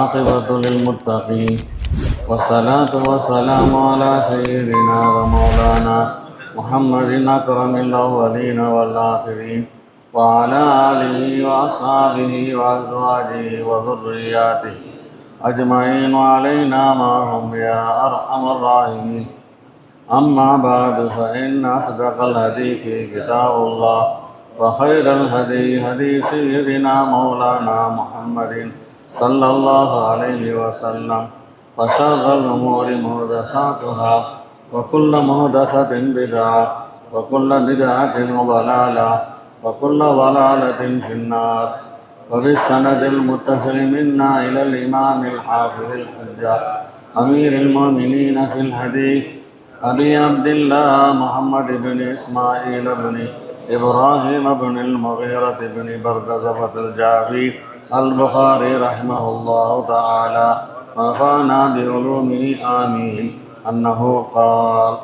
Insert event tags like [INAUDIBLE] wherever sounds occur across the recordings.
عاقبة للمتقين والصلاة والسلام على سيدنا ومولانا محمد أكرم الأولين والآخرين وعلى آله وأصحابه وأزواجه وذرياته أجمعين وعلينا معهم يا أرحم الراحمين. أما بعد، فإن أصدق الحديث كتاب الله وخير الهدي هدي سيدنا مولانا محمد صلى الله عليه وسلم وشر الأمور محدثاتها وكل محدثة بدعة وكل بدعة ضلالة وكل ضلالة في النار وبالسند المتصل منا إلى الإمام الحافظ الحجة أمير المؤمنين في الحديث أبي عبد الله محمد بن إسماعيل بن إبراهيم بن المغيرة بن بردزفة الجعفي البخاري رحمه الله تعالى. ونفعنا بعلومه آمين. أنه قال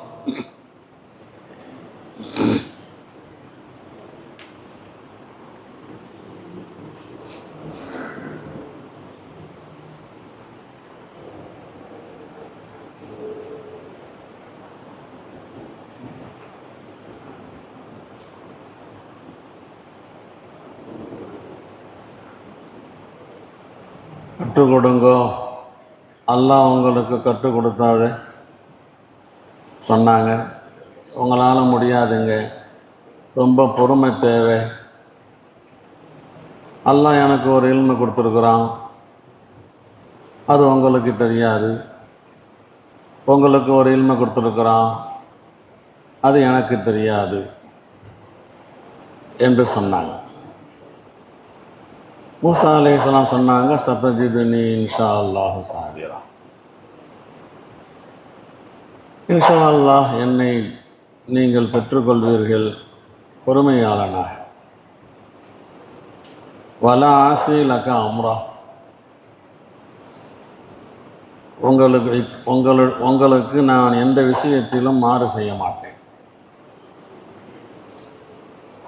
கற்றுக் கொடுங்கோ அல்லாஹ் உங்களுக்கு கற்றுக் கொடுத்தாது சொன்னாங்க. உங்களால் முடியாதுங்க. ரொம்ப பொறுமை தேவை. அல்லாஹ் எனக்கு ஒரு இல்மு கொடுத்துருக்குறான். அது உங்களுக்கு தெரியாது. உங்களுக்கு ஒரு இல்மு கொடுத்துருக்குறான். அது எனக்கு தெரியாது. என்று சொன்னாங்க. மூசா அலையாம் சொன்னாங்க சத்தஜிதுனி இன்ஷா அல்லாஹு சாபிரா இன்ஷா அல்லாஹ் என்னை நீங்கள் பெற்றுக்கொள்வீர்கள் பொறுமையாளனாக. வல ஆசி லக்கா அம்ரா. உங்களுக்கு உங்களு உங்களுக்கு நான் எந்த விஷயத்திலும் மாறு செய்ய மாட்டேன்.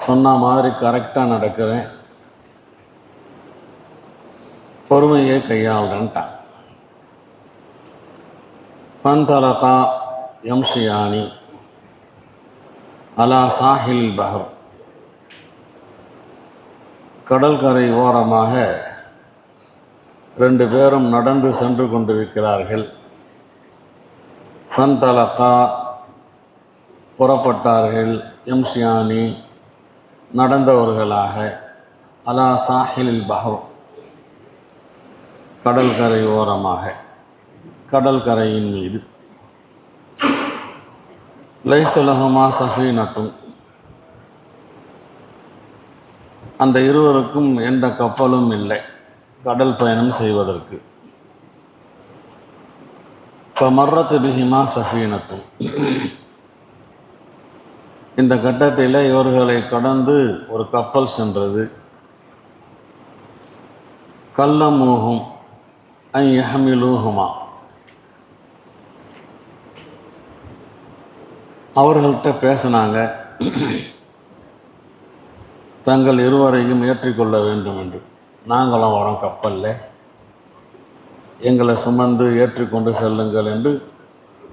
சொன்ன மாதிரி கரெக்டாக நடக்கிறேன். பொறுமையை கையாளுறன்ட்டான் பந்தலகா எம்சியானி அலா சாஹில் பஹர். கடற்கரை ஓரமாக ரெண்டு பேரும் நடந்து சென்று கொண்டிருக்கிறார்கள். பந்தலகா புறப்பட்டார்கள் எம்ஷியானி நடந்தவர்களாக அலா சாஹிலில் பஹர். கடற்கரை ஓரமாக. கடற்கரையின் மீது. லைசலகமா சஃபீனத்தும் அந்த இருவருக்கும் எந்த கப்பலும் இல்லை. கடல் பயணம் செய்வதற்கு. இப்போ மர்ரத்து பிஹிமா சஃபீனத்தும் இந்த கட்டத்தில் இவர்களை கடந்து ஒரு கப்பல் சென்றது. கள்ளமூகும். ஐ யஹமிலூஹுமா அவர்கள்ட்ட பேசினாங்க. தங்கள் இருவரையும் ஏற்றிக்கொள்ள வேண்டும் என்று. நாங்களும் வரோம் கப்பலில். எங்களை சுமந்து ஏற்றிக்கொண்டு செல்லுங்கள் என்று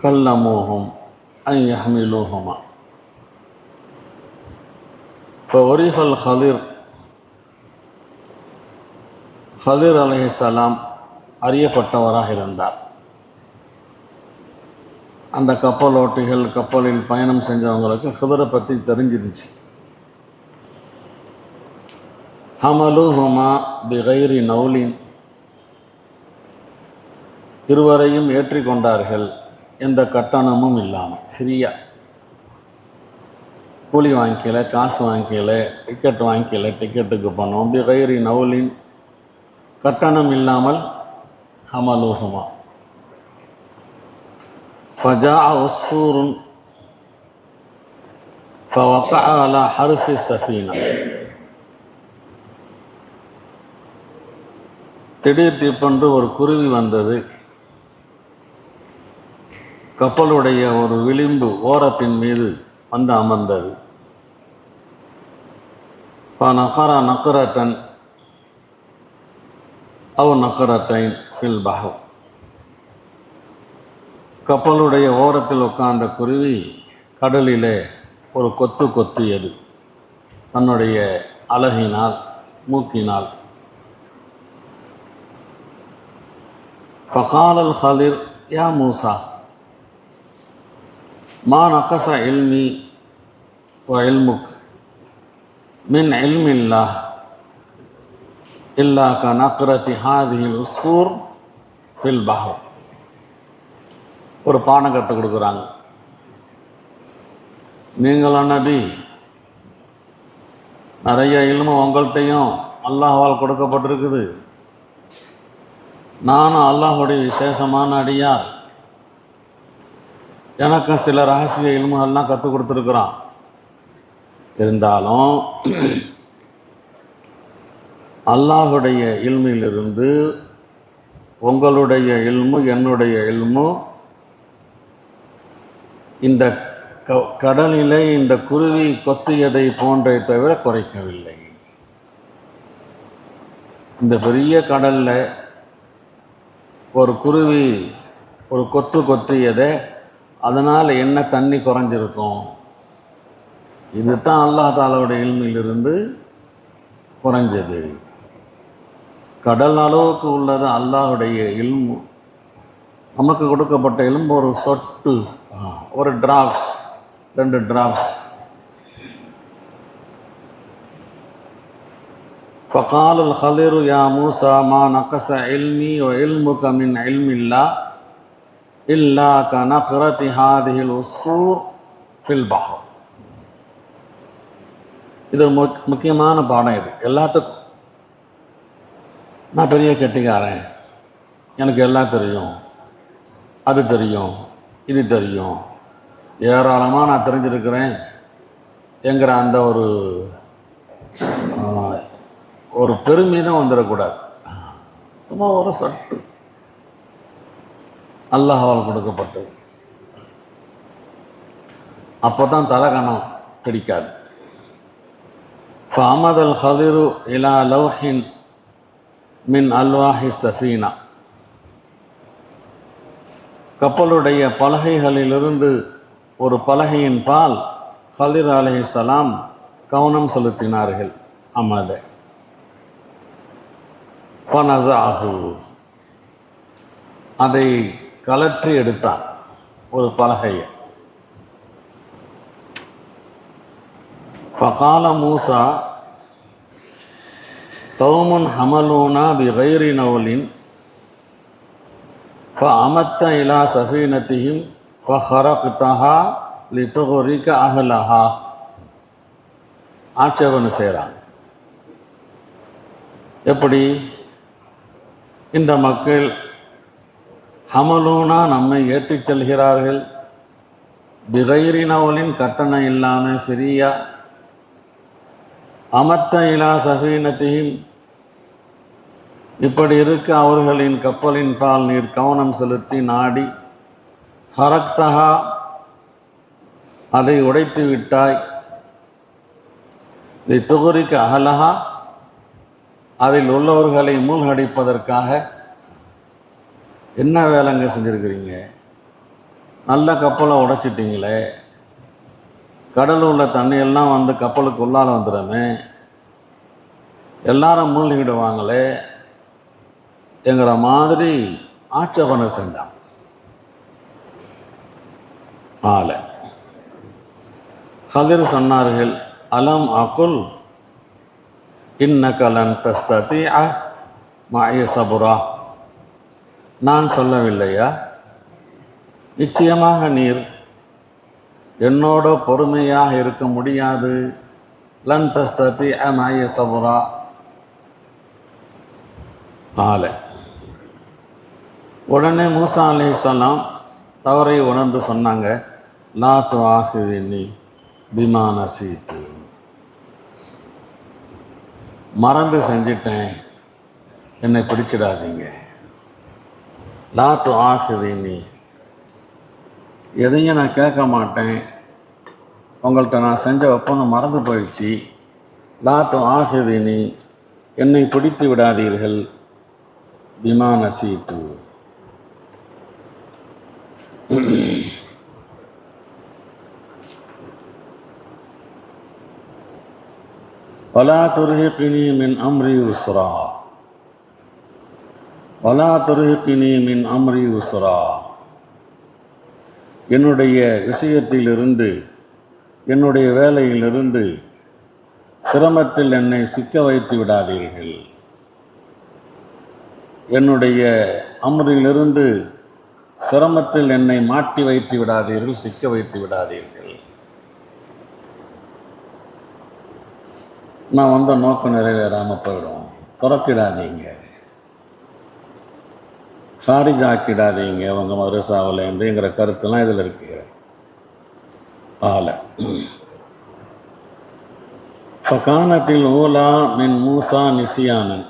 கல்லமோகம் ஐ இப்போ ஒரிஹல் ஹதிர் ஹதிர் அலஹிசலாம் அறியப்பட்டவராக இருந்தார். அந்த கப்பலோட்டிகள் கப்பலில் பயணம் செஞ்சவங்களுக்கு குதிரை பற்றி தெரிஞ்சிருந்துச்சு. தி பிகைரி நவுலின் இருவரையும் ஏற்றிக்கொண்டார்கள் எந்த கட்டணமும் இல்லாமல் ஃப்ரீயா கூலி வாங்கிக்கல காசு வாங்கிக்கல டிக்கெட் வாங்கிக்கல டிக்கெட்டுக்கு பணம் பிகைரி நவுலின் கட்டணம் இல்லாமல் ஹமலுஹுமா فجاء عصفور فوقع على حرف السفينة திடீர் திப்பென்று ஒரு குருவி வந்தது கப்பலுடைய ஒரு விளிம்பு ஓரத்தின் மீது வந்து அமர்ந்தது நக்கரா நக்கரத்தன் அவ் நக்கரத்தைன் ஃபில் பஹர் கப்பலுடைய ஓரத்தில் உட்கார்ந்த குருவி கடலிலே ஒரு கொத்து கொத்தியது. தன்னுடைய அழகினால் மூக்கினால். பகாலல் ஹலிர் யா மூசா மா நக்கச இல்மி வ இல்முக் மின் இல்மில்லா இல்லா க நக்ரத்தி ஹாதியில் உஸ்கூர் ஃபில் பஹர் ஒரு பாடம் கற்றுக் கொடுக்குறாங்க. நீங்களும் நபி? நிறைய இல்மு உங்கள்கிட்டையும் அல்லாஹ்வால் கொடுக்கப்பட்டிருக்குது. நானும் அல்லாஹுடைய விசேஷமான அடியார். எனக்கும் சில ரகசிய இல்முகள்லாம் கற்றுக் கொடுத்துருக்குறான். இருந்தாலும் அல்லாஹுடைய இல்மையிலிருந்து உங்களுடைய இல்மு என்னுடைய இல்மு இந்த க கடலிலே இந்த குருவி கொத்தியதை போன்றே தவிர குறைக்கவில்லை. இந்த பெரிய கடலில் ஒரு குருவி ஒரு கொத்து கொத்தியதை அதனால் என்ன தண்ணி குறைஞ்சிருக்கும்? இதுதான் அல்லாஹ் தாலாவுடைய இல்மையிலிருந்து குறைஞ்சது. கடல் அளவுக்கு உள்ளது அல்லாஹுடைய இல்மு நமக்கு கொடுக்கப்பட்ட இல்மு ஒரு சொட்டு ஆ, ஒரு டிராப்ஸ் ரெண்டு டிராப்ஸ் فقال الخضر يا موسى ما نقص علمي وعلمك من علم الله إلا كنقرة هذه الأسطور في البحر இது ஒரு முக் முக்கியமான பாடம் இது எல்லாத்துக்கும் நான் பெரிய கெட்டிக்காரன். எனக்கு எல்லாம் தெரியும். அது தெரியும். இது தெரியும். ஏராளமாக நான் தெரிஞ்சிருக்கிறேன். என்கிற அந்த ஒரு ஒரு பெருமிதம் வந்துடக்கூடாது. சும்மா ஒரு சட்டு அல்லாஹால் கொடுக்கப்பட்டது. அப்போ தான் தலகணம் கிடைக்காது இப்போ அமதல் ஹதிரு இலா லவ்ஹின் மின் அல்வாஹி சஃபீனா. கப்பலுடைய பலகைகளிலிருந்து ஒரு பலகையின் பால் ஹலிர் அலஹி சலாம் கவனம் செலுத்தினார்கள். அமத பனசாகு அதை கலற்றி எடுத்தான் ஒரு பலகையை. பகால மூசா கௌமன் ஹமலூனா பி கைரி நவலின் இப்போ அமத்த இலா சஃபீனத்தையும் இப்போ ஹரக்தஹா லிட்டகோரிக்க அஹலஹா ஆட்சேபனை செய்கிறாங்க எப்படி? இந்த மக்கள் ஹமலூனா நம்மை ஏற்றிச் செல்கிறார்கள். பிகைரி நவலின் கட்டணம் இல்லாமல் ஃப்ரீயா? அமத்த இலா சஃபீனத்தையும் இப்படி இருக்க அவர்களின் கப்பலின் பால் நீர். கவனம் செலுத்தி நாடி. ஹரக்தஹா. அதை உடைத்து விட்டாய். நீ துகுரிக்க அகலஹா அதில் உள்ளவர்களை மூழ்கடிப்பதற்காக. என்ன வேலைங்க செஞ்சுருக்கிறீங்க? நல்ல கப்பலை உடைச்சிட்டிங்களே. கடலில் உள்ள தண்ணியெல்லாம் வந்து கப்பலுக்கு உள்ளால வந்துடுமே எல்லாரும் மூழ்கிடுவாங்களே. என்கிற மாதிரி ஆட்சேபனை செஞ்சான். ஆலை. கதிர் சொன்னார்கள் அலம் அகுல் இன்னகலன் தஸ்ததி மாய சபுரா. நான் சொல்லவில்லையா? நிச்சயமாக நீர் என்னோட பொறுமையாக இருக்க முடியாது. லன் தஸ்ததி மாய சபுரா. ஆலை. உடனே மூசா அலைஹிஸ்ஸலாம் தவறை உணர்ந்து சொன்னாங்க லா துவாஹிதினி பிமான சீட்டு மறந்து செஞ்சிட்டேன். என்னை பிடிச்சிடாதீங்க. லா துவாஹிதினி எதையும் நான் கேட்க மாட்டேன். உங்கள்கிட்ட நான் செஞ்ச ஒப்பந்தம் மறந்து போயிடுச்சு. லா துவாஹிதினி என்னை பிடித்து விடாதீர்கள். பிமா சீட்டு [CLEARS THROAT] ولا ترهقني من أمري يسرا ولا ترهقني من أمري يسرا என்னுடைய விஷயத்திலிருந்து என்னுடைய வேலையிலிருந்து சிரமத்தில் என்னை சிக்க வைத்து விடாதீர்கள் என்னுடைய அமரிலிருந்து சிரமத்தில் என்னை மாட்டி வைத்து விடாதீர்கள் சிக்க வைத்து விடாதீர்கள். நான் வந்த நோக்கம் நிறைவேறாமல் போயிடும். துரத்திடாதீங்க. சாரிஜ் ஆக்கிடாதீங்க உங்க மதுரசாவிலேருந்துங்கிற கருத்துலாம் இதில் இருக்கு. ஆலை பகானத்தில் ஓலா மின் மூசா நிசியானன்.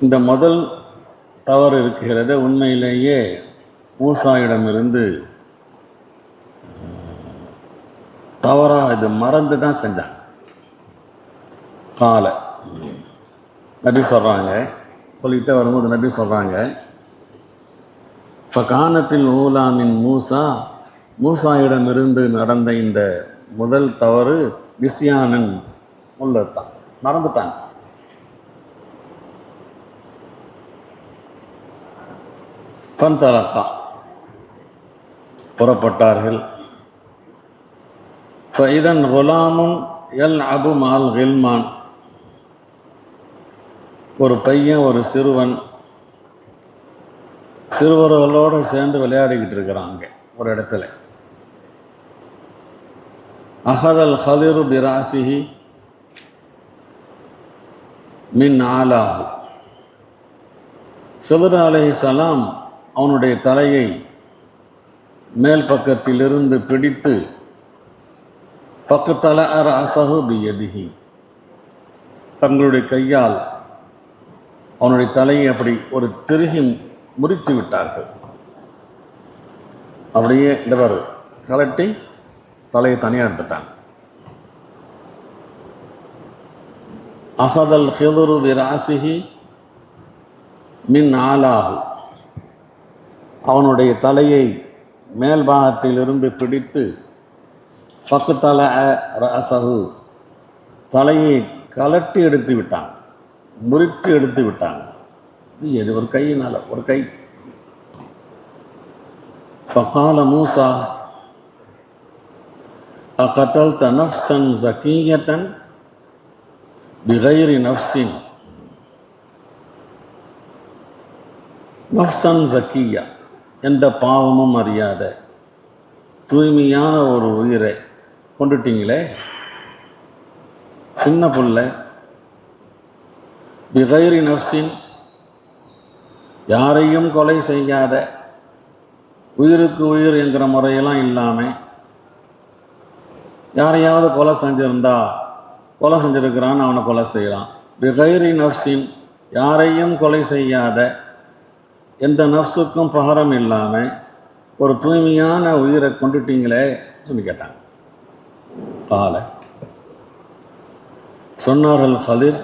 இந்த முதல் தவறு இருக்கிறது உண்மையிலேயே மூசாயிடமிருந்து தவறாக இது மறந்து தான் செஞ்சாங்க. காலை. நபி சொல்கிறாங்க சொல்லிக்கிட்டே வரும்போது நபி சொல்கிறாங்க இப்போ காணத்தில் ஊலாமின் மூசா மூசாயிடமிருந்து நடந்த இந்த முதல் தவறு விசியானன் உள்ளதான் மறந்துட்டாங்க. பந்தலத்தா. புறப்பட்டார்கள். இப்போ இதன் குலாமும் எல் அபு மால் ஹில்மான் ஒரு பையன் ஒரு சிறுவன் சிறுவர்களோடு சேர்ந்து விளையாடிக்கிட்டு இருக்கிறாங்க ஒரு இடத்துல. அஹதல் ஹதிரு பிராசிஹி மின் ஆலாகு சுதர் அலைஹிசலாம் அவனுடைய தலையை மேல் பக்கத்திலிருந்து பிடித்து பக்கத்தல அர அசகுபியதிகி தங்களுடைய கையால் அவனுடைய தலையை அப்படி ஒரு திருகி முறித்து விட்டார்கள். அப்படியே இந்தவர் கலட்டி தலையை தனியாக எடுத்துட்டாங்க. அகதல் ஹெதுரு விராசிஹி மின் ஆலாகு அவனுடைய தலையை மேல் பாகத்திலிருந்து பிடித்து தல ரசகு தலையை கலட்டி எடுத்து விட்டான் முறித்து எடுத்து விட்டாங்க எது ஒரு கையினால் ஒரு கை. பகால மூசா அகத்தல் நஃப்சன் ஜக்கீயத்தன் பிகைரி நஃப்சின் நஃப்சன் ஜக்கியா எந்த பாவமும் அறியாத தூய்மையான ஒரு உயிரை கொண்டுட்டீங்களே? சின்ன புள்ள. பிகைரி நஃப்சின் யாரையும் கொலை செய்யாத உயிருக்கு உயிர் என்கிற முறையெல்லாம் இல்லாமல் யாரையாவது கொலை செஞ்சிருந்தா கொலை செஞ்சிருக்கிறான்னு அவனை கொலை செய்யலாம். பிகைரி நஃப்சின் யாரையும் கொலை செய்யாத எந்த நஃப்ஸுக்கும் பகரம் இல்லாமல் ஒரு தூய்மையான உயிரை கொண்டுட்டீங்களே சொல்லி கேட்டாங்க. காலை சொன்னார்கள் ஹதிர்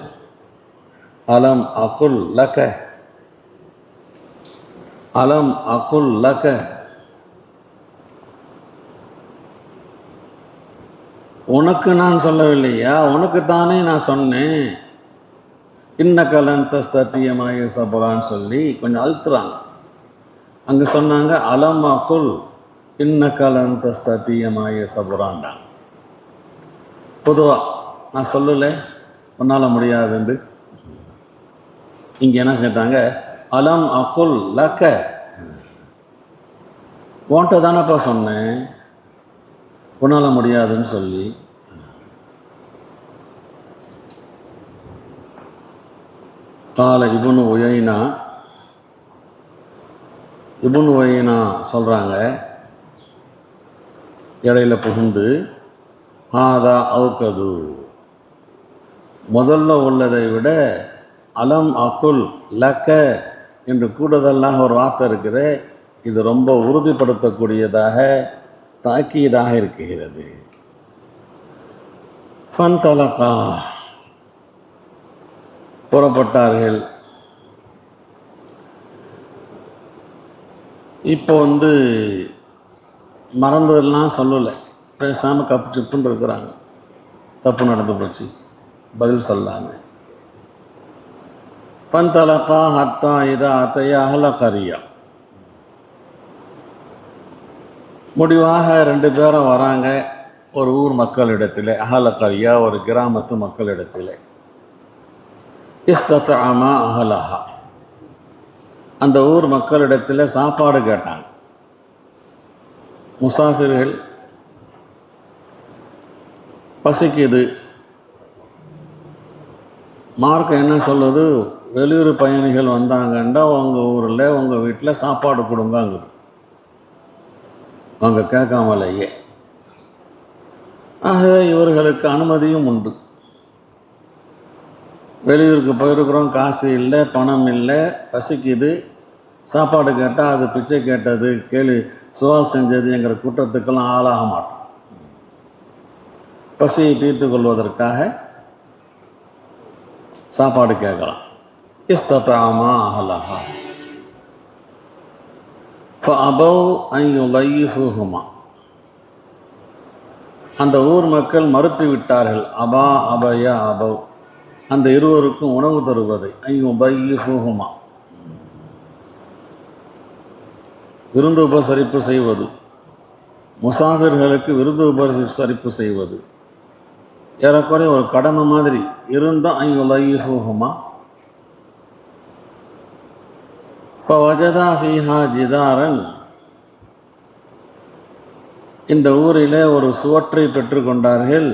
அலம் அகுல் லக்க அலம் அகுல் லக்க உனக்கு நான் சொல்லவில்லையா? உனக்கு தானே நான் சொன்னேன். இன்ன கலன் சபலான்னு சொல்லி கொஞ்சம் அழுத்துறாங்க. அங்கே சொன்னாங்க அலம் அகுல் இன்ன சபுரான்டாங்க பொதுவாக நான் சொல்லலை உன்னால் முடியாதுண்டு. இங்கே என்ன கேட்டாங்க அலம் அக்குல் லக்க உன்ட்ட தானப்பா சொன்னேன். உன்னால் முடியாதுன்னு சொல்லி. கால இபுனு உயினா இபுனு ஒயினா சொல்கிறாங்க இடையில புகுந்து ஆதா அவுக்கது முதல்ல உள்ளதை விட அலம் அக்குல் லக்க என்று கூடுதலாக ஒரு வார்த்தை இருக்குது. இது ரொம்ப உறுதிப்படுத்தக்கூடியதாக தாக்கியதாக இருக்கிறது. ஃபன் தலக்கா புறப்பட்டார்கள். இப்போ வந்து மறந்ததெல்லாம் சொல்லலை. பேசாமல் கப்பு சிப்புன்னு இருக்கிறாங்க. தப்பு நடந்து போச்சு. பதில் சொல்லாமல் பந்தலக்கா ஹத்தா இதா அத்தையா அஹல கரியா. முடிவாக ரெண்டு பேரும் வராங்க. ஒரு ஊர் மக்களிடத்தில் அகலக்கரியா ஒரு கிராமத்து மக்களிடத்தில். இஸ்தத்தாமா அகலஹா அந்த ஊர் மக்களிடத்தில் சாப்பாடு கேட்டாங்க. முசாஃபிர்கள் பசிக்குது. மார்க்கம் என்ன சொல்லுது? வெளியூர் பயணிகள் வந்தாங்கன்னா உங்கள் ஊரில் உங்கள் வீட்டில் சாப்பாடு கொடுங்கங்குது. அவங்க கேட்காமலேயே. ஆகவே இவர்களுக்கு அனுமதியும் உண்டு. வெளியூருக்கு போயிருக்கிறோம் காசு இல்லை பணம் இல்லை பசிக்குது. சாப்பாடு கேட்டால் அது பிச்சை கேட்டது கேள்வி சுவால் செஞ்சதுங்கிற குற்றத்துக்கெல்லாம் ஆளாக மாட்டோம். பசியை தீர்த்து கொள்வதற்காக சாப்பாடு கேட்கலாம். இஸ்தத்தாமா இப்போ அபவ் ஐயுலைஃபுஹுமா அந்த ஊர் மக்கள் மறுத்து விட்டார்கள் அபா அபயா அபவ் அந்த இருவருக்கும் உணவு தருவதை. ஐயுபையுஹுமா விருந்து உபசரிப்பு செய்வது. முசாஃபிர்களுக்கு விருந்து உபசரிப்பு செய்வது. ஏறக்குறைய ஒரு கடமை மாதிரி இருந்தால் இருந்தும் ஐயுலைஹுஹுமா இப்போ வஜதா ஃபீஹா ஜிதாரன். இந்த ஊரில் ஒரு சுவற்றை பெற்றுக்கொண்டார்கள்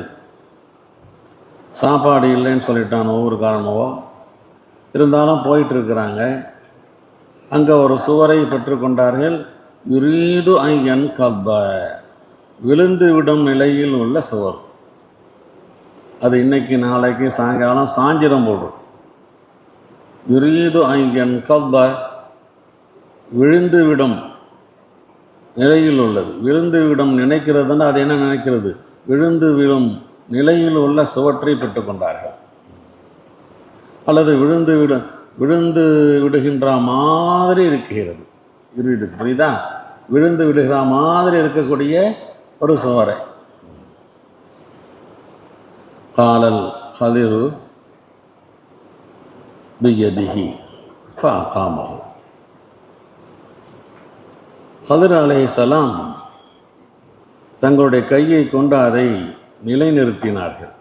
சாப்பாடு இல்லைன்னு சொல்லிட்டான் ஊருக்காரனவோ இருந்தாலும் போயிட்டுருக்கிறாங்க. அங்கே ஒரு சுவரை பெற்றுக்கொண்டார்கள் யுரீடு ஐயன் கப்ப விழுந்து விடும் நிலையில் உள்ள சுவர். அது இன்னைக்கு நாளைக்கு சாயங்காலம் சாஞ்சிரம் போடும் யுரீடு ஐயன் கப்ப விழுந்து விடும் நிலையில் உள்ளது. விழுந்து விடும் நினைக்கிறதுன்னா அது என்ன நினைக்கிறது? விழுந்து விடும் நிலையில் உள்ள சுவற்றை பெற்றுக்கொண்டார்கள். அல்லது விழுந்து விடு விழுந்து விடுகின்ற மாதிரி இருக்கிறது. இருடு புரியுதா? விழுந்து விடுகிற மாதிரி இருக்கக்கூடிய ஒரு சுவரை. காலல் ஹதிரு பியதிஹி காமகு அலை சலாம் தங்களுடைய கையை கொண்டு அதை நிலைநிறுத்தினார்கள்.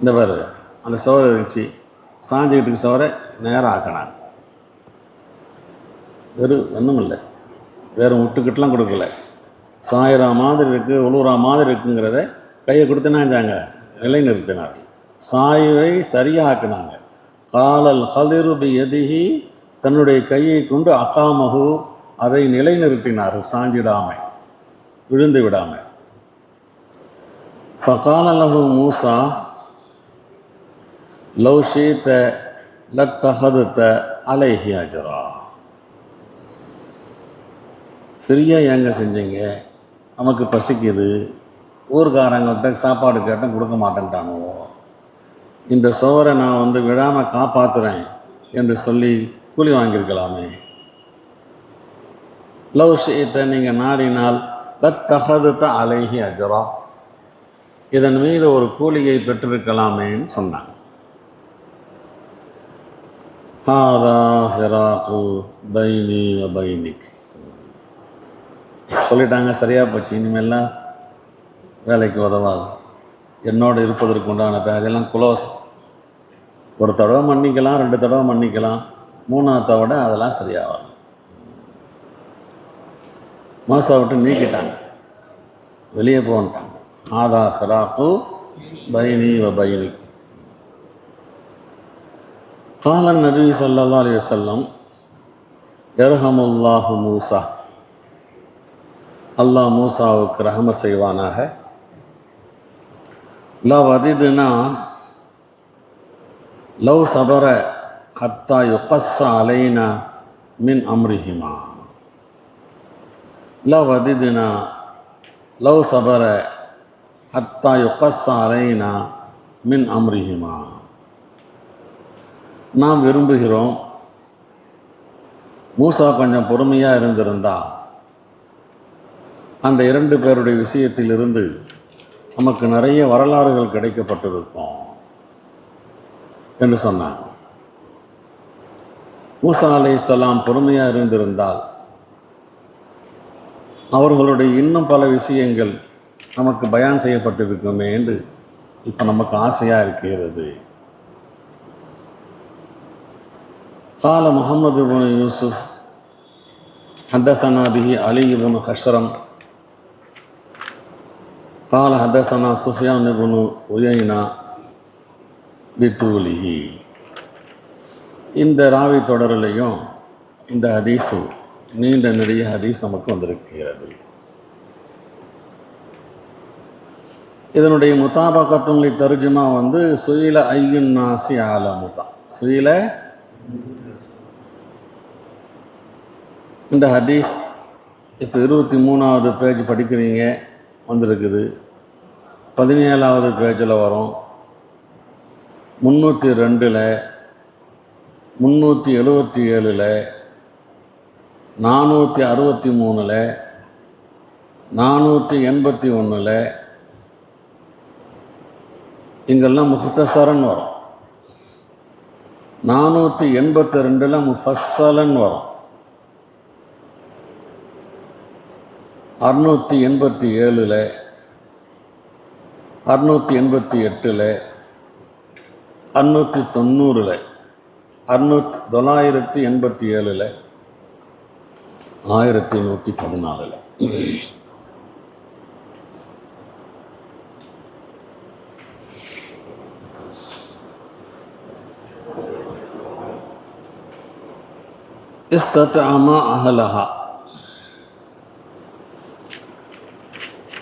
இந்த பாரு அந்த சோரை இருந்துச்சு. சாஞ்சிக்கிட்டு சவரை நேரம் ஆக்கினாங்க வெறும் ஒன்றும் இல்லை. வேறு முட்டுக்கிட்டலாம் கொடுக்கல. சாயிரா மாதிரி இருக்குது உழுவுறா மாதிரி இருக்குங்கிறத கையை கொடுத்து என்னாஞ்சாங்க நிலைநிறுத்தினார். சாய்வை சரியாக்கினாங்க. காலல் ஹதிருபி எதிகி தன்னுடைய கையை கொண்டு அகாமகு அதை நிலைநிறுத்தினார் சாஞ்சிடாமை விழுந்து விடாமல் ஃபகாலலஹு மூசா லவ் ஷீத்த லத்தஹதுத்த அலைஹி அஜரா ஃப்ரீயாக ஏங்க செஞ்சீங்க? நமக்கு பசிக்குது. ஊர்காரங்கள்ட்ட சாப்பாடு கேட்டால் கொடுக்க மாட்டேன்ட்டானுவோ இந்த சோரை நான் வந்து விழாமல் காப்பாற்றுறேன் என்று சொல்லி கூலி வாங்கியிருக்கலாமே. லவ் ஷீத்தை நீங்கள் நாடினால் லத்தகதுத்த அலைஹி அஜரா. இதன் மீது ஒரு கூலியை பெற்றிருக்கலாமேன்னு சொன்னாங்க. ஹாதா ஃபிராக்கு பைனி வ பைனிக். சொல்லிட்டாங்க சரியாக போச்சு இனிமேல்லாம் வேலைக்கு உதவாது. என்னோடு இருப்பதற்கு உண்டான த- அதெல்லாம் குளோஸ் ஒரு தடவை மன்னிக்கலாம் ரெண்டு தடவை மன்னிக்கலாம். மூணாவது விட அதெல்லாம் சரியாகும் மாசா விட்டு நீக்கிட்டாங்க. வெளியே போன்ட்டாங்க ஆதா ஃபிராக்கு பைனி வ பைனிக் قال النبي صلى الله عليه وسلم يرحم الله மூசா அல்லாஹ் மூசாவுக்கு ரஹம செய்வானாக லவ் அதிதுனா லவ் சபர ஹத்தா யுகஸ்ஸ அலைனா மின் அம்ரிஹிமா லவ் அதிதுனா லவ் சபர ஹத்தா யுகஸ்ஸ மின் அம்ரிஹிமா நாம் விரும்புகிறோம் மூசா கொஞ்சம் பொறுமையாக இருந்திருந்தா அந்த இரண்டு பேருடைய விஷயத்திலிருந்து நமக்கு நிறைய வரலாறுகள் கிடைக்கப்பட்டிருக்கும் என்று சொன்னாங்க. மூசா அலைஹிஸ்ஸலாம் பொறுமையாக இருந்திருந்தால் அவர்களுடைய இன்னும் பல விஷயங்கள் நமக்கு பயான் செய்யப்பட்டிருக்குமே என்று இப்போ நமக்கு ஆசையாக இருக்கிறது قال محمد بن يوسف حدثنا به علي بن خشرم قال حدثنا سفيان بن عيينة بطوله இந்த ராவி தொடரிலையும் இந்த ஹதீஸு நீண்ட நிறைய ஹதீஸ் நமக்கு வந்திருக்கிறது இதனுடைய முத்தாபக்கத்துங்களை தருஜுமா வந்து சுயில ஐயுன் நாசி ஆலமுதா. சுயில? இந்த ஹதீஸ் இப்போ இருபத்தி மூணாவது பேஜ் படிக்கிறீங்க வந்திருக்குது. பதினேழாவது பேஜில் வரும். முந்நூற்றி ரெண்டில் முந்நூற்றி எழுபத்தி ஏழில் நானூற்றி அறுபத்தி மூணில் நானூற்றி எண்பத்தி ஒன்றில் இங்கெல்லாம் முக்தசரன் வரும். நானூற்றி எண்பத்தி ரெண்டில் முஃபஸ்ஸலன் வரும். அறுநூற்றி எண்பத்தி ஏழில் அறுநூற்றி எண்பத்தி எட்டில் அறுநூற்றி தொண்ணூறில் அறுநூற்றி தொள்ளாயிரத்தி எண்பத்தி ஏழில் ஆயிரத்தி நூற்றி பதினாலில் இஸ்தத்அமா அஹலஹா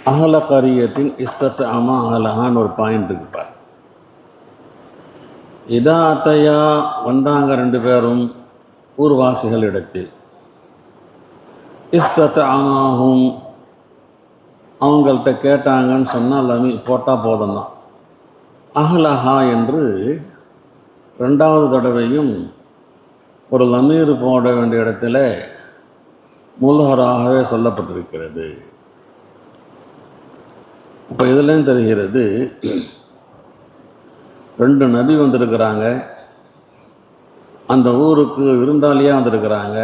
அகல கரியத்தின் இஸ்தத் அமா அகலஹான்னு ஒரு பாயிண்ட் இருக்குப்பார் இதா அத்தையா வந்தாங்க ரெண்டு பேரும் ஊர்வாசிகள் இடத்தில். இஸ்தத் அமாகும் அவங்கள்ட்ட கேட்டாங்கன்னு சொன்னால் லமி போட்டால் போதும் தான் என்று ரெண்டாவது தடவையும் ஒரு லமீர் போட வேண்டிய இடத்துல முல்ஹராகவே சொல்லப்பட்டிருக்கிறது. இப்போ இதுலேயும் தெரிகிறது ரெண்டு நபி வந்திருக்கிறாங்க. அந்த ஊருக்கு விருந்தாளியாக வந்திருக்கிறாங்க.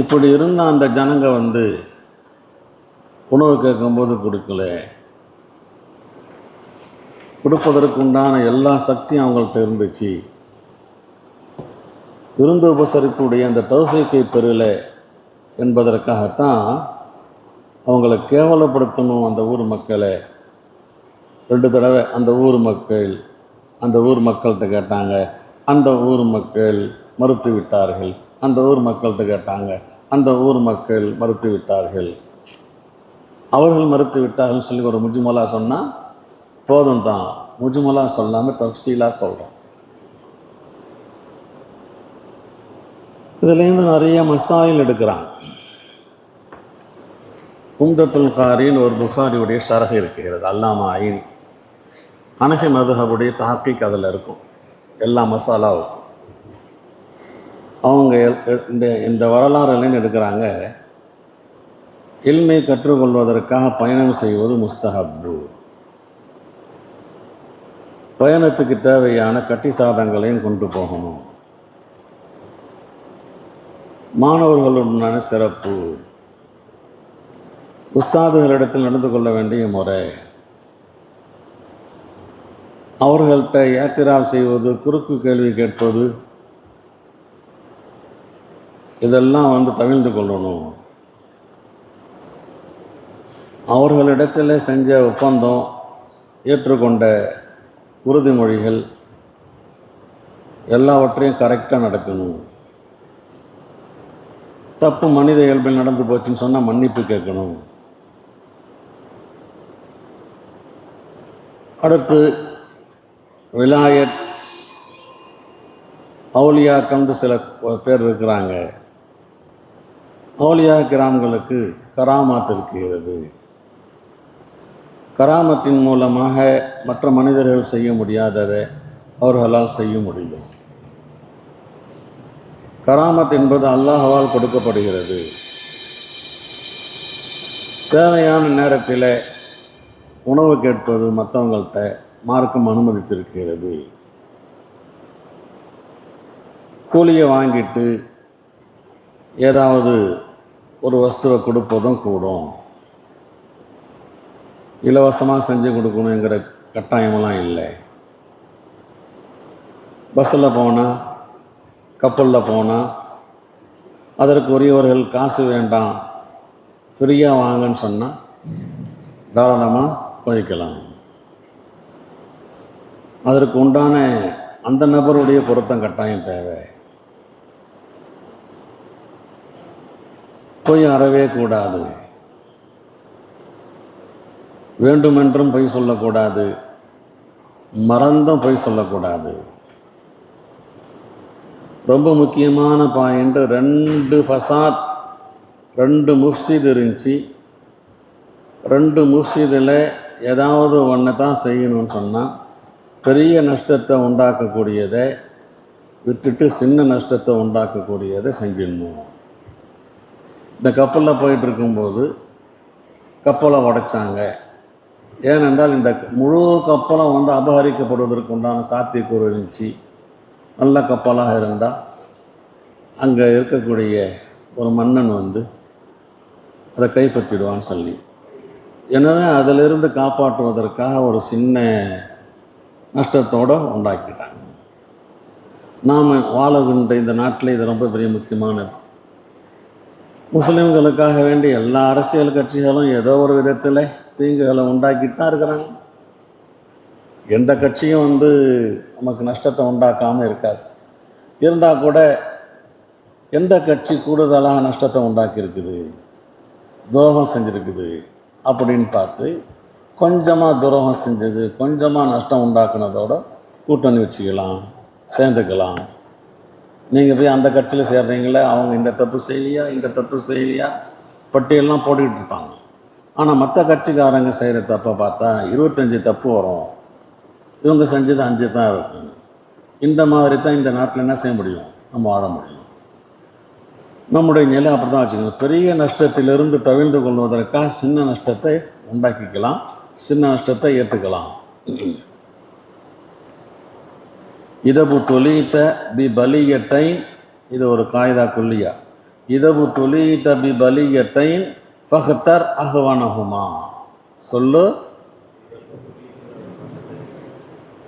இப்படி இருந்த அந்த ஜனங்க வந்து உணவு கேட்கும்போது கொடுக்கல. கொடுப்பதற்குண்டான எல்லா சக்தியும் அவங்கள்ட்ட இருந்துச்சு. விருந்து உபசரிப்புடைய அந்த தௌஃபீக்கை பெறல என்பதற்காகத்தான் அவங்கள கேவலப்படுத்தணும் அந்த ஊர் மக்களை. ரெண்டு தடவை அந்த ஊர் மக்கள் அந்த ஊர் மக்கள்கிட்ட கேட்டாங்க. அந்த ஊர் மக்கள் மறுத்து விட்டார்கள். அந்த ஊர் மக்கள்கிட்ட கேட்டாங்க. அந்த ஊர் மக்கள் மறுத்து விட்டார்கள். அவர்கள் மறுத்து விட்டார்கள் சொல்லி ஒரு முஜுமலா சொன்னால் போதும் தான் முஜுமலா சொல்லாமல் தப்சீலாக சொல்கிறோம் இதுலேருந்து நிறைய மசாயில் எடுக்கிறாங்க. உம்தத்துல் காரின்னு ஒரு புகாரியுடைய சரகு இருக்கிறது அல்லாமா ஐனி. அனகி மதுஹபுடைய தாக்கிக் அதில் இருக்கும் எல்லா மசாலாவும் அவங்க இந்த இந்த வரலாறுலேருந்து எடுக்கிறாங்க இல்மை கற்றுக்கொள்வதற்காக பயணம் செய்வது முஸ்தஹப்பு. பயணத்துக்கு தேவையான கட்டி சாதங்களையும் கொண்டு போகணும். மாணவர்களுடனான சிறப்பு. உஸ்தாதுகளிடத்தில் நடந்து கொள்ள வேண்டிய முறை. அவர்கள்ட்ட ஏத்திரால் செய்வது குறுக்கு கேள்வி கேட்பது. இதெல்லாம் வந்து தவிழ்ந்து கொள்ளணும். அவர்களிடத்தில் செஞ்ச ஒப்பந்தம் ஏற்றுக்கொண்ட உறுதிமொழிகள் எல்லாவற்றையும் கரெக்டாக நடக்கணும். தப்பு மனித இயல்பில் நடந்து போச்சுன்னு சொன்னால் மன்னிப்பு கேட்கணும். அடுத்து விலாயத் அவுலியாக்கம்னு சில பேர் இருக்கிறாங்க. அவுலியா கிராமங்களுக்கு கராமாத் இருக்கிறது. கராமத்தின் மூலமாக மற்ற மனிதர்கள் செய்ய முடியாததை அவர்களால் செய்ய முடியும். கராமத் என்பது அல்லாஹால் கொடுக்கப்படுகிறது. தேவையான நேரத்தில் உணவு கேட்பது மற்றவங்கள்ட்ட மார்க்கம் அனுமதித்திருக்கிறது. கூலியை வாங்கிட்டு ஏதாவது ஒரு வஸ்துவை கொடுப்பதும் கூடும். இலவசமாக செஞ்சு கொடுக்கணுங்கிற கட்டாயமெல்லாம் இல்லை. பஸ்ஸில் போனால் கப்பலில் போனால் அதற்கு உரியவர்கள் காசு வேண்டாம் ஃப்ரீயாக வாங்கன்னு சொன்னால் தாராளமாக போய்க்கலாம் அதற்கு உண்டான அந்த நபருடைய பொருத்தம் கட்டாயம் தேவை. பொய் அறவே கூடாது. வேண்டுமென்றும் பொய் சொல்லக்கூடாது. மறந்தும் பொய் சொல்லக்கூடாது. ரொம்ப முக்கியமான பாயிண்ட். ரெண்டு ஃபசாத் ரெண்டு முஃப்சித் இருந்துச்சு. ரெண்டு முஃப்சிதில் ஏதாவது ஒன்று தான் செய்யணும்னு சொன்னால் பெரிய நஷ்டத்தை உண்டாக்கக்கூடியதை விட்டுட்டு சின்ன நஷ்டத்தை உண்டாக்கக்கூடியதை செஞ்சிடணும். இந்த கப்பலில் போயிட்டு இருக்கும்போது கப்பலை உடைச்சாங்க. ஏனென்றால் இந்த முழு கப்பலை வந்து அபகரிக்கப்படுவதற்கு உண்டான சாத்தியக்கூறு இருந்துச்சு. நல்ல கப்பலாக இருந்தால் அங்கே இருக்கக்கூடிய ஒரு மன்னன் வந்து அதை கைப்பற்றிடுவான்னு சொல்லி. எனவே அதிலிருந்து காப்பாற்றுவதற்காக ஒரு சின்ன நஷ்டத்தோடு உண்டாக்கிட்டாங்க. நாம் வாழுகின்ற இந்த நாட்டில் இது ரொம்ப பெரிய முக்கியமானது. முஸ்லீம்களுக்காக வேண்டி எல்லா அரசியல் கட்சிகளும் ஏதோ ஒரு விதத்தில் தீங்குகளை உண்டாக்கிட்டு தான் இருக்கிறாங்க. எந்த கட்சியும் வந்து நமக்கு நஷ்டத்தை உண்டாக்காமல் இருக்காது. இருந்தால் கூட எந்த கட்சி கூடுதலாக நஷ்டத்தை உண்டாக்கியிருக்குது? துரோகம் செஞ்சுருக்குது அப்படின்னு பார்த்து கொஞ்சமாக துரோகம் செஞ்சது கொஞ்சமாக நஷ்டம் உண்டாக்குனதோட கூட்டணி வச்சுக்கலாம் சேர்ந்துக்கலாம். நீங்கள் போய் அந்த கட்சியில் சேர்றீங்களே அவங்க இந்த தப்பு செய்யலையா இந்த தப்பு செய்யலையா? பட்டியல்லாம் போட்டுக்கிட்டு இருப்பாங்க. ஆனால் மற்ற கட்சிக்காரங்க செய்கிற தப்பை பார்த்தா இருபத்தஞ்சி தப்பு வரும். இவங்க செஞ்சது அஞ்சு தான் இருக்கும் இந்த மாதிரி தான் இந்த நாட்டில் என்ன செய்ய முடியும்? நம்ம வாழ முடியும். நம்முடைய நிலை அப்படி தான் வச்சுக்கணும் பெரிய நஷ்டத்திலிருந்து தவிர்ந்து கொள்வதற்காக சின்ன நஷ்டத்தை உண்டாக்கிக்கலாம். சின்ன நஷ்டத்தை ஏற்றுக்கலாம் இதபு தொலீத்த பி பலியத்தைன் இது ஒரு காய்தா கொல்லியா இதபு தொலீத்த பி பலியத்தைன் ஃபஹ்தர் அகவனகுமா சொல்லு.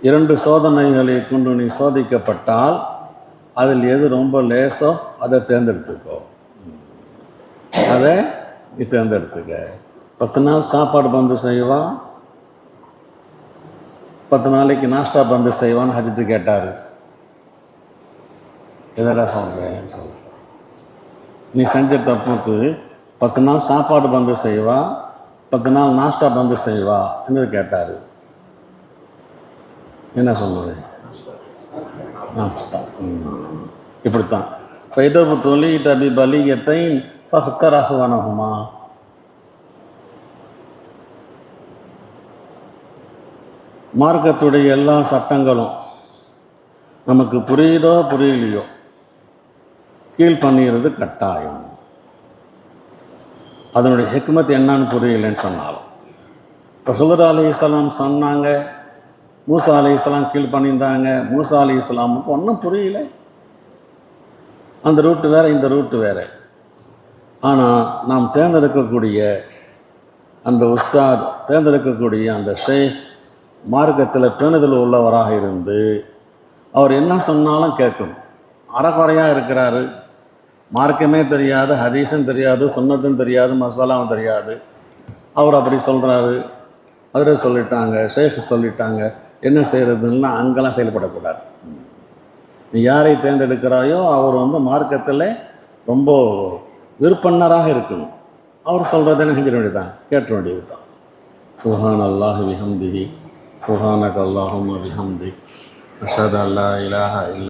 இரண்டு சோதனைகளை கொண்டு நீ சோதிக்கப்பட்டால் அதில் எது ரொம்ப லேசோ அதை தேர்ந்தெடுத்துக்கோ. அதை நீ தேர்ந்தெடுத்துக்க. பத்து நாள் சாப்பாடு பந்து செய்வான் பத்து நாளைக்கு நாஷ்டா பந்து செய்வான்னு ஹஜித்து கேட்டார். எதடா சொல்கிறேன் சொல்ல நீ செஞ்ச தப்புக்கு பத்து நாள் சாப்பாடு பந்து செய்வா பத்து நாள் நாஷ்டா பந்து செய்வா என்று கேட்டார். என்ன சொன்னது இப்படித்தான் ஃபைதபு தொலி தபி பலியத்தை வணகுமா மார்க்கத்துடைய எல்லா சட்டங்களும் நமக்கு புரியுதோ புரியலையோ கீழ் பண்ணிடுறது கட்டாயம். அதனுடைய ஹெக்மத் என்னன்னு புரியலைன்னு சொன்னாலும். ரசூலர் அலி சொன்னாங்க மூசா அலி இஸ்லாம் கீழ் பண்ணியிருந்தாங்க மூசா அலி இஸ்லாமுக்கு ஒன்றும் புரியல. அந்த ரூட்டு வேறு இந்த ரூட்டு வேறு. ஆனால் நாம் தேர்ந்தெடுக்கக்கூடிய அந்த உஸ்தாத் தேர்ந்தெடுக்கக்கூடிய அந்த ஷேக் மார்க்கத்தில் பேணுதல் உள்ளவராக இருந்து அவர் என்ன சொன்னாலும் கேட்கணும். அறக்குறையாக இருக்கிறாரு. மார்க்கமே தெரியாது ஹதீஸும் தெரியாது சொன்னதும் தெரியாது மசாலாவும் தெரியாது. அவர் அப்படி சொல்கிறாரு அதில் சொல்லிட்டாங்க ஷேக் சொல்லிட்டாங்க. என்ன செய்கிறதுன்னா அங்கெல்லாம் செயல்படக்கூடாது. நீ யாரை தேர்ந்தெடுக்கிறாயோ அவர் வந்து மார்க்கத்தில் ரொம்ப விருப்பன்னராக இருக்கணும். அவர் சொல்கிறத என்ன செஞ்சிட வேண்டியதுதான் கேட்ட வேண்டியது தான் சுஹான் அல்லாஹ் விஹம்திஹி சுஹானக் அல்லாஹும் விஹம்தி அஷத் அல்லா இலாஹா இல்லை